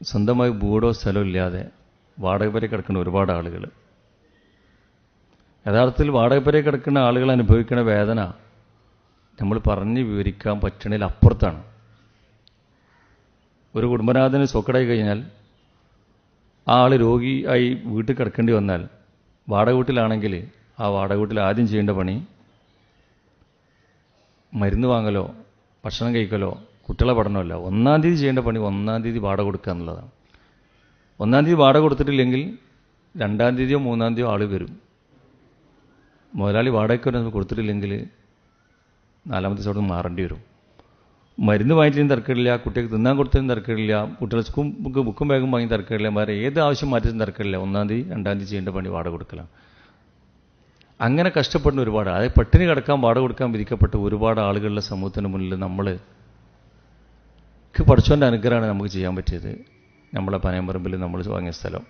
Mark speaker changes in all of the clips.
Speaker 1: സ്വന്തമായി വീടോ സ്ഥലമോ ഇല്ലാതെ വാടകപ്പരെ കിടക്കുന്ന ഒരുപാട് ആളുകൾ യഥാർത്ഥത്തിൽ വാടകപ്പരെ കിടക്കുന്ന ആളുകൾ അനുഭവിക്കുന്ന വേദന നമ്മൾ പറഞ്ഞ് വിവരിക്കാൻ പറ്റണതിൽ അപ്പുറത്താണ്. ഒരു കുടുംബനാഥന് സോക്കടായി കഴിഞ്ഞാൽ ആ ആൾ രോഗിയായി വീട്ടിൽ കിടക്കേണ്ടി വന്നാൽ വാടക വീട്ടിലാണെങ്കിൽ ആ വാടക വീട്ടിൽ ആദ്യം ചെയ്യേണ്ട പണി മരുന്ന് വാങ്ങലോ ഭക്ഷണം കഴിക്കലോ കുട്ടികളെ പഠനമല്ല. ഒന്നാം തീയതി ചെയ്യേണ്ട പണി ഒന്നാം തീയതി വാടക കൊടുക്കുക എന്നുള്ളതാണ്. ഒന്നാം തീയതി വാടക കൊടുത്തിട്ടില്ലെങ്കിൽ രണ്ടാം തീയതിയോ മൂന്നാം തീയതിയോ ആൾ വരും. മുതലാളി വാടകയ്ക്ക് നമുക്ക് കൊടുത്തിട്ടില്ലെങ്കിൽ നാലാമത്തെ ദിവസം മാറേണ്ടി വരും. മരുന്ന് വാങ്ങിച്ചതിന് തിരക്കിടില്ല കുട്ടികൾക്ക് തിന്നാൻ കൊടുത്തതിന് തിരക്കിടില്ല കുട്ടികളെ സ്കൂൾ ബുക്ക് ബുക്കും ബാഗും വാങ്ങി തിരക്കിടില്ല വേറെ ഏത് ആവശ്യം മാറ്റി തിരക്കിടില്ല. ഒന്നാം തീയതി രണ്ടാം തീയതി ചെയ്യേണ്ട പണി വാടക കൊടുക്കലാണ്. അങ്ങനെ കഷ്ടപ്പെടുന്ന ഒരുപാട് അതായത് പട്ടിണി കിടക്കാൻ വാടക കൊടുക്കാൻ വിധിക്കപ്പെട്ട ഒരുപാട് ആളുകളുടെ സമൂഹത്തിന് മുന്നിൽ നമ്മൾ പഠിച്ചോന്റെ അനുഗ്രഹമാണ് നമുക്ക് ചെയ്യാൻ പറ്റിയത്. നമ്മളെ പനയമ്പറമ്പിൽ നമ്മൾ വാങ്ങിയ സ്ഥലം.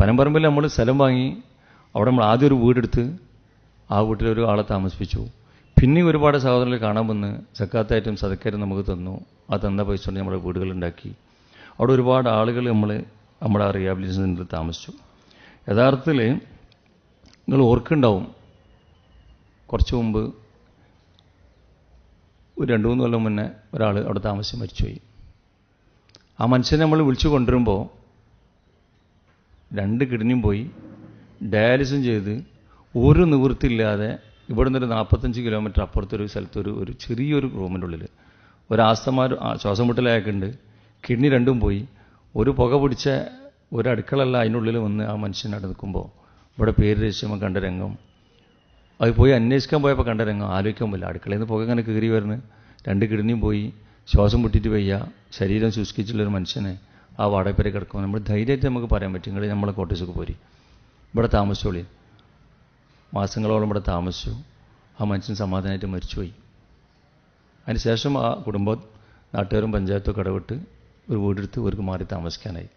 Speaker 1: പനമ്പറമ്പിൽ നമ്മൾ സ്ഥലം വാങ്ങി അവിടെ നമ്മൾ ആദ്യം ഒരു വീടെടുത്ത് ആ വീട്ടിൽ ഒരു ആളെ താമസിപ്പിച്ചു. പിന്നെ ഒരുപാട് സഹോദരങ്ങളെ കാണാൻ വന്ന് സക്കാത്തായിട്ടും സതക്കായിട്ടും നമുക്ക് തന്നു. ആ തന്ന പൈസ കൊണ്ട് നമ്മുടെ വീടുകളുണ്ടാക്കി അവിടെ ഒരുപാട് ആളുകൾ നമ്മൾ നമ്മുടെ റീഹാബിലിറ്റേഷൻ സെന്ററിൽ താമസിച്ചു. യഥാർത്ഥത്തിൽ നിങ്ങൾ ഓർക്കുണ്ടാവും കുറച്ച് മുമ്പ് ഒരു രണ്ട് മൂന്ന് കൊല്ലം മുന്നേ ഒരാൾ അവിടെ താമസിച്ച് മരിച്ചുപോയി. ആ മനുഷ്യനെ നമ്മൾ വിളിച്ചു കൊണ്ടുവരുമ്പോൾ രണ്ട് കിഡ്നിയും പോയി. ഡയാലിസും ചെയ്ത് ഒരു നിവൃത്തിയില്ലാതെ ഇവിടെ നിന്നൊരു നാൽപ്പത്തഞ്ച് കിലോമീറ്റർ അപ്പുറത്തൊരു സ്ഥലത്തൊരു ഒരു ചെറിയൊരു റൂമിന്റെ ഉള്ളിൽ ഒരു ആസ്തമാർ ശ്വാസം മുട്ടലായക്കുണ്ട് കിഡ്നി രണ്ടും പോയി. ഒരു പുക പിടിച്ച ഒരു അടുക്കളല്ല അതിനുള്ളിൽ വന്ന് ആ മനുഷ്യനെ അവിടെ നിൽക്കുമ്പോൾ ഇവിടെ പേര് രഹസ്യമൊക്കെ കണ്ട രംഗം. അത് പോയി അന്വേഷിക്കാൻ പോയപ്പോൾ കണ്ട രംഗം ആലോചിക്കാൻ പറ്റില്ല അടുക്കളയിൽ നിന്ന് പുക ഇങ്ങനെ കയറി വരുന്നു രണ്ട് കിഡ്നിയും പോയി. ശ്വാസം മുട്ടിയിട്ട് വയ്യ. ശരീരം ശുഷ്കിച്ചുള്ളൊരു മനുഷ്യനെ ആ വാടകപ്പേരെ കിടക്കുമ്പോൾ നമ്മൾ ധൈര്യമായിട്ട് നമുക്ക് പറയാൻ പറ്റും. നിങ്ങൾ നമ്മളെ കോട്ടേഴ്സൊക്കെ പോരി. ഇവിടെ താമസിച്ചോളി. മാസങ്ങളോളം ഇവിടെ താമസിച്ചു. ആ മനുഷ്യൻ സമാധാനമായിട്ട് മരിച്ചുപോയി. അതിനുശേഷം ആ കുടുംബം നാട്ടുകാരും പഞ്ചായത്തും കടവിട്ട് ഒരു വീടെടുത്ത് ഇവർക്ക് മാറി താമസിക്കാനായി.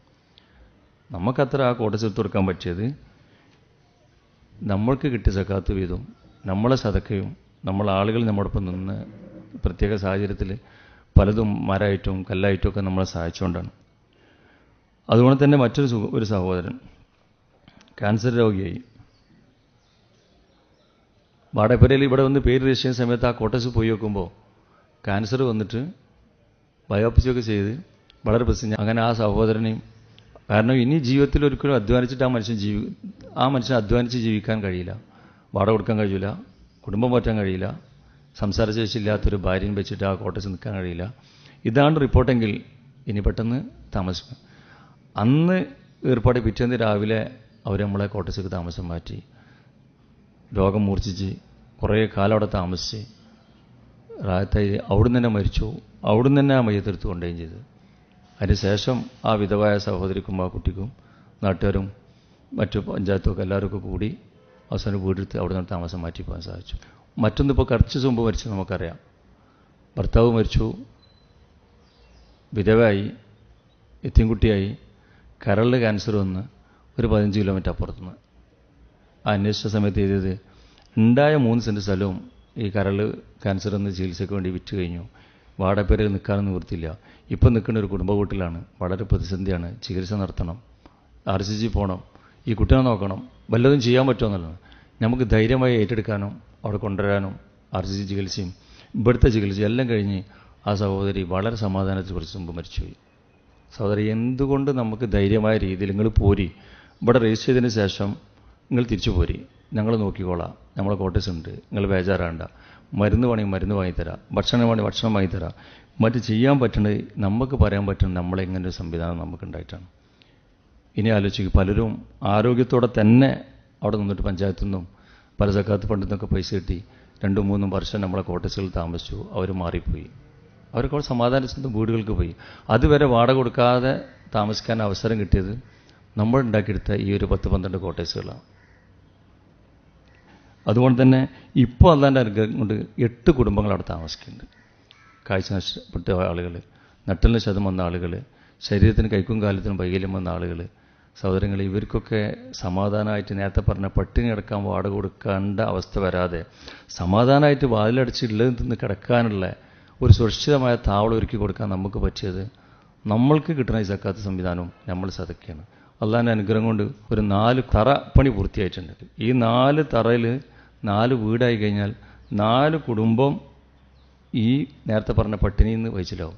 Speaker 1: നമുക്കത്ര ആ കോട്ടേഴ്സ് എടുത്ത് കൊടുക്കാൻ പറ്റിയത് നമ്മൾക്ക് കിട്ടിയ സക്കാത്ത് വീതവും നമ്മളെ സതക്കയും നമ്മൾ ആളുകൾ നമ്മോടൊപ്പം നിന്ന് പ്രത്യേക സാഹചര്യത്തിൽ പലതും മരമായിട്ടും കല്ലായിട്ടും ഒക്കെ നമ്മളെ സഹായിച്ചുകൊണ്ടാണ്. അതുകൊണ്ട് തന്നെ മറ്റൊരു ഒരു സഹോദരൻ ക്യാൻസർ രോഗിയായി. വാടപ്പുരയിൽ ഇവിടെ വന്ന് പേര് രജിസ്റ്റർ ചെയ്യുന്ന സമയത്ത് ആ കോട്ടേഴ്സ് പോയി വെക്കുമ്പോൾ ക്യാൻസർ വന്നിട്ട് ബയോപ്സിയൊക്കെ ചെയ്ത് വളരെ പ്രസിദ്ധ അങ്ങനെ ആ സഹോദരനെയും കാരണം ഇനി ജീവിതത്തിൽ ഒരിക്കലും അധ്വാനിച്ചിട്ട് ആ മനുഷ്യൻ ജീവി ആ മനുഷ്യൻ അധ്വാനിച്ച് ജീവിക്കാൻ കഴിയില്ല. വാട കൊടുക്കാൻ കഴിയില്ല കുടുംബം മാറ്റാൻ കഴിയില്ല. സംസാരശേഷിയില്ലാത്തൊരു ഭാര്യയും വെച്ചിട്ട് ആ കോട്ടേജ് നിൽക്കാൻ കഴിയില്ല. ഇതാണ് റിപ്പോർട്ടെങ്കിൽ ഇനി പെട്ടെന്ന് താമസിക്കും അന്ന് ഏർപ്പാട് പിറ്റേന്ന് രാവിലെ അവർ നമ്മളെ കോട്ടേഴ്സിലേക്ക് താമസം മാറ്റി. രോഗം മൂർച്ഛിച്ച് കുറേ കാലം അവിടെ താമസിച്ച്. റായത്തായി അവിടുന്ന് തന്നെ മരിച്ചു. അവിടുന്ന് തന്നെ ആ മയ്യത്തെടുത്ത് കൊണ്ടുകയും ചെയ്തു. അതിനുശേഷം ആ വിധവായ സഹോദരിക്കും ആ കുട്ടിക്കും നാട്ടുകാരും മറ്റു പഞ്ചായത്തും എല്ലാവർക്കും കൂടി അവസാനം വീടെടുത്ത് അവിടെ നിന്ന് താമസം മാറ്റി പോകാൻ സാധിച്ചു മറ്റൊന്നിപ്പോൾ കുറച്ച് മുമ്പ് മരിച്ചു നമുക്കറിയാം. ഭർത്താവ് മരിച്ചു. വിധവയായി. എത്തിൻകുട്ടിയായി. കരളിൽ ക്യാൻസർ വന്ന് ഒരു പതിനഞ്ച് കിലോമീറ്റർ അപ്പുറത്തുനിന്ന്. ആ അന്വേഷിച്ച സമയത്ത് എഴുതിയത് ഉണ്ടായ മൂന്ന് സെന്റ് സ്ഥലവും ഈ കരൾ ക്യാൻസർ എന്ന ചികിത്സയ്ക്ക് വേണ്ടി വിറ്റ് കഴിഞ്ഞു. വാടകപ്പേരെ നിൽക്കാനൊന്നും നിവൃത്തിയില്ല. ഇപ്പം നിൽക്കുന്ന ഒരു കുടുംബ വീട്ടിലാണ് വളരെ പ്രതിസന്ധിയാണ്. ചികിത്സ നടത്തണം. ആർ സി ജി പോകണം. ഈ കുട്ടിനെ നോക്കണം. വല്ലതും ചെയ്യാൻ പറ്റുമെന്നുള്ളത് നമുക്ക് ധൈര്യമായി ഏറ്റെടുക്കാനും അവിടെ കൊണ്ടുവരാനും ആർ സി ജി ചികിത്സയും ഇവിടുത്തെ ചികിത്സയും എല്ലാം കഴിഞ്ഞ് ആ സഹോദരി വളരെ സമാധാനത്തിൽ കുറച്ച് മുമ്പ് മരിച്ചുപോയി. സഹോദരി എന്തുകൊണ്ട് നമുക്ക് ധൈര്യമായ രീതിയിൽ നിങ്ങൾ പോരി? ഇവിടെ രജിസ്റ്റർ ചെയ്തതിന് ശേഷം നിങ്ങൾ തിരിച്ചു പോരി ഞങ്ങൾ നോക്കിക്കോളാം. നമ്മളെ കോട്ടേഴ്സ് ഉണ്ട്. നിങ്ങൾ ബേജാറാണ്ട. മരുന്ന് വേണമെങ്കിൽ മരുന്ന് വാങ്ങിത്തരാം. ഭക്ഷണം വേണമെങ്കിൽ ഭക്ഷണം വാങ്ങിത്തരാം. മറ്റ് ചെയ്യാൻ പറ്റുന്നത് നമുക്ക് പറയാൻ പറ്റുന്ന നമ്മളെങ്ങനെ ഒരു സംവിധാനം നമുക്കുണ്ടായിട്ടാണ്. ഇനി ആലോചിക്കും. പലരും ആരോഗ്യത്തോടെ തന്നെ അവിടെ നിന്നിട്ട് പഞ്ചായത്തു നിന്നും പല സക്കാത്ത് ഫണ്ടിൽ നിന്നൊക്കെ പൈസ കിട്ടി. രണ്ടും മൂന്നും വർഷം നമ്മളെ കോട്ടേഴ്സുകളിൽ താമസിച്ചു. അവർ മാറിപ്പോയി. അവർക്ക് അവിടെ സമാധാനിച്ചിട്ട് വീടുകൾക്ക് പോയി. അതുവരെ വാടക കൊടുക്കാതെ താമസിക്കാൻ അവസരം കിട്ടിയത് നമ്മൾ ഉണ്ടാക്കിയെടുത്ത ഈ ഒരു പത്ത് പന്ത്രണ്ട് കോട്ടേഴ്സുകളാണ് അതുകൊണ്ട് തന്നെ ഇപ്പോൾ അല്ലാന്റെ അനുഗ്രഹം കൊണ്ട് എട്ട് കുടുംബങ്ങൾ അവിടെ താമസിക്കുന്നുണ്ട്. കാഴ്ച നഷ്ടപ്പെട്ട ആളുകൾ നട്ടലിന് ശതം വന്ന ആളുകൾ ശരീരത്തിന് കൈക്കും കാലത്തിനും വൈകല്യം വന്ന ആളുകൾ സഹോദരങ്ങൾ ഇവർക്കൊക്കെ സമാധാനമായിട്ട് നേരത്തെ പറഞ്ഞ പട്ടിണി കിടക്കാൻ വാടക കൊടുക്കേണ്ട അവസ്ഥ വരാതെ സമാധാനമായിട്ട് വാതിലടച്ച് ഇള്ളതിൽ നിന്ന് കിടക്കാനുള്ള ഒരു സുരക്ഷിതമായ താവളം ഒരുക്കി കൊടുക്കാൻ നമുക്ക് പറ്റിയത് നമ്മൾക്ക് കിട്ടുന്ന ഈ സക്കാത്ത് സംവിധാനവും നമ്മൾ സതക്കുകയാണ് അള്ളാഹിന്റെ അനുഗ്രഹം കൊണ്ട് ഒരു നാല് തറ പണി പൂർത്തിയായിട്ടുണ്ട്. ഈ നാല് തറയിൽ നാല് വീടായി കഴിഞ്ഞാൽ നാല് കുടുംബം ഈ നേരത്തെ പറഞ്ഞ പട്ടിണിയിൽ നിന്ന് വഹിച്ചിലാവും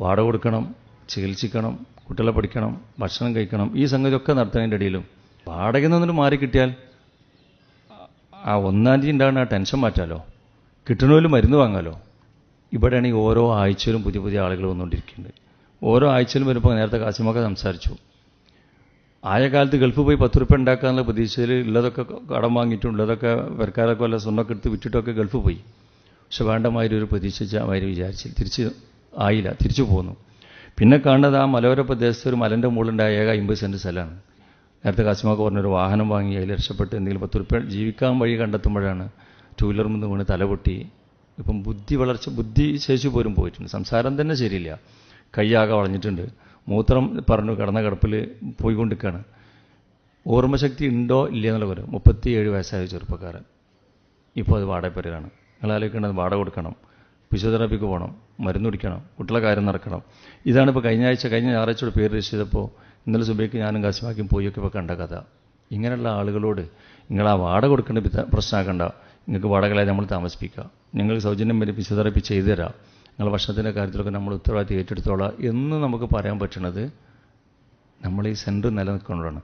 Speaker 1: വാടക കൊടുക്കണം ചികിത്സിക്കണം കുട്ടികളെ പഠിക്കണം ഭക്ഷണം കഴിക്കണം ഈ സംഗതിയൊക്കെ നടത്തുന്നതിന്റെ ഇടയിലും വാടകയിൽ നിന്നിട്ട് മാറി കിട്ടിയാൽ ആ ഒന്നാം തീയതി ഉണ്ടാകുന്ന ആ ടെൻഷൻ മാറ്റാലോ? കിട്ടണമെങ്കിലും മരുന്ന് വാങ്ങാലോ? ഇവിടെയാണെങ്കിൽ ഓരോ ആഴ്ചയിലും പുതിയ പുതിയ ആളുകൾ വന്നുകൊണ്ടിരിക്കുന്നുണ്ട് ഓരോ ആഴ്ചയിലും വരുമ്പോൾ നേരത്തെ കാസിമൊക്കെ സംസാരിച്ചു. ആയ കാലത്ത് ഗൾഫ് പോയി പത്ത് റുപ്യ ഉണ്ടാക്കാനുള്ള പ്രതീക്ഷയിൽ ഉള്ളതൊക്കെ കടം വാങ്ങിയിട്ടും ഉള്ളതൊക്കെ പെരക്കാരൊക്കെ വല്ല സ്വർണമൊക്കെ എടുത്ത് വിറ്റിട്ടൊക്കെ ഗൾഫ് പോയി. പക്ഷെ വേണ്ടമാതിരി ഒരു പ്രതീക്ഷിച്ച മാതിരി വിചാരിച്ച് തിരിച്ച് ആയില്ല തിരിച്ചു പോന്നു. പിന്നെ കാണുന്നത് ആ മലയോര പ്രദേശത്ത് ഒരു മലന്റെ മുകളിലുണ്ടായ ഏക അമ്പത് സെന്റ് സ്ഥലമാണ്. നേരത്തെ കാശ്മാക്ക് പറഞ്ഞൊരു വാഹനം വാങ്ങി അതിൽ രക്ഷപ്പെട്ട് എന്തെങ്കിലും പത്ത് റുപ്യ ജീവിക്കാൻ വഴി കണ്ടെത്തുമ്പോഴാണ് ടൂ വീലർ മുന്ന് വീണ് തലപൊട്ടി ഇപ്പം ബുദ്ധി വളർച്ച ബുദ്ധി ശേഷി പോലും പോയിട്ടുണ്ട്. സംസാരം തന്നെ ശരിയില്ല. കൈയാകെ വളഞ്ഞിട്ടുണ്ട്. മൂത്രം പറഞ്ഞു കിടന്ന കിടപ്പിൽ പോയിക്കൊണ്ടിരിക്കുകയാണ്. ഓർമ്മശക്തി ഉണ്ടോ ഇല്ല എന്നുള്ള പറയും മുപ്പത്തിയേഴ് വയസ്സായ ചെറുപ്പക്കാരൻ ഇപ്പോൾ അത് വാടകപ്പേരാണ് നിങ്ങൾ ആലോചിക്കേണ്ടത് വാടക കൊടുക്കണം ഫിസിയോതെറാപ്പിക്ക് പോകണം മരുന്ന് കുടിക്കണം കുട്ടികളെ കാര്യം നടക്കണം. ഇതാണ് ഇപ്പോൾ കഴിഞ്ഞ ആഴ്ച കഴിഞ്ഞ ഞായറാഴ്ചയോട് പേര് രജിസ്റ്റർ ചെയ്തപ്പോൾ ഇന്നലെ സുബൈക്ക് ഞാനും കാശിമാക്കിയും പോയൊക്കെ ഇപ്പോൾ കണ്ട കഥ. ഇങ്ങനെയുള്ള ആളുകളോട് നിങ്ങൾ ആ കൊടുക്കേണ്ട പ്രശ്നമാക്കണ്ട നിങ്ങൾക്ക് വാടകളെ നമ്മൾ താമസിപ്പിക്കുക നിങ്ങൾ സൗജന്യം വരെ ഫിസിയോതെറാപ്പി ചെയ്തു തരാം നിങ്ങൾ ഭക്ഷണത്തിന്റെ കാര്യത്തിലൊക്കെ നമ്മൾ ഉത്തരവാദിത്തം ഏറ്റെടുത്തോളാം എന്ന് നമുക്ക് പറയാൻ പറ്റുന്നത് നമ്മൾ ഈ സെന്റർ നിലനിൽക്കുന്നതാണ്.